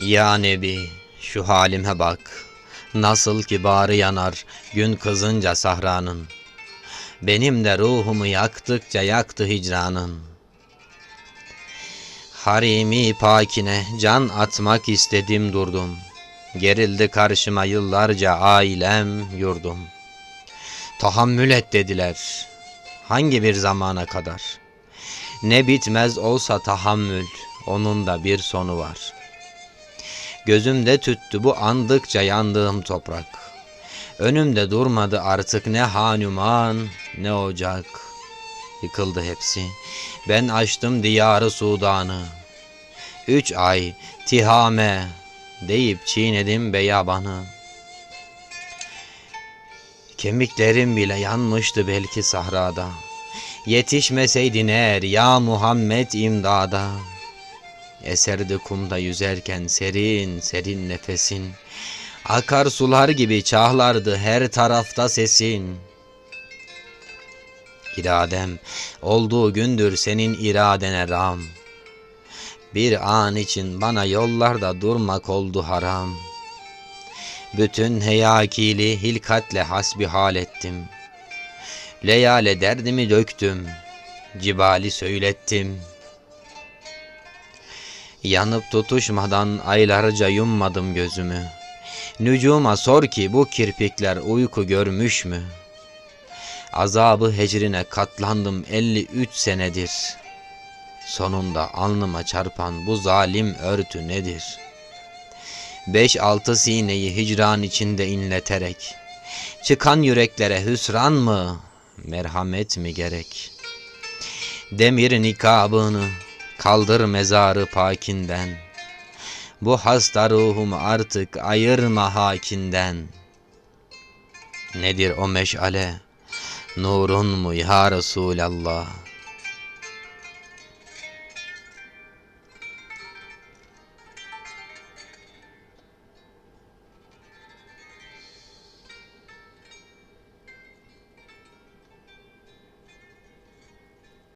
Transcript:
Ya Nebi şu halime bak. Nasıl ki bağrı yanar gün kızınca sahranın. Benim de ruhumu yaktıkça yaktı hicranın. Harimi pakine can atmak istedim durdum. Gerildi karşıma yıllarca ailem yurdum. Tahammül et dediler. Hangi bir zamana kadar? Ne bitmez olsa tahammül, onun da bir sonu var. Gözümde tüttü bu andıkça yandığım toprak. Önümde durmadı artık ne hanuman ne ocak. Yıkıldı hepsi. Ben açtım diyarı Sudan'ı. Üç ay tihame deyip çiğnedim beyabanı. Kemiklerim bile yanmıştı belki sahrada. Yetişmeseydin eğer ya Muhammed imdada. Eserdi kumda yüzerken serin serin nefesin. Akar sular gibi çağlardı her tarafta sesin. İradem olduğu gündür senin iradene ram. Bir an için bana yollarda durmak oldu haram. Bütün heyakili hilkatle hasbihal ettim. Leyale derdimi döktüm, cibali söylettim. Yanıp tutuşmadan aylarca yummadım gözümü. Nücuma sor ki bu kirpikler uyku görmüş mü? Azabı hecrine katlandım 53 senedir. Sonunda alnıma çarpan bu zalim örtü nedir? Beş altı sineyi hicran içinde inleterek Çıkan yüreklere hüsran mı, merhamet mi gerek? Demir nikabını kaldır mezarı pakinden. Bu hasta ruhumu artık ayırma hakinden. Nedir o meşale? Nurun mu ya Resulallah?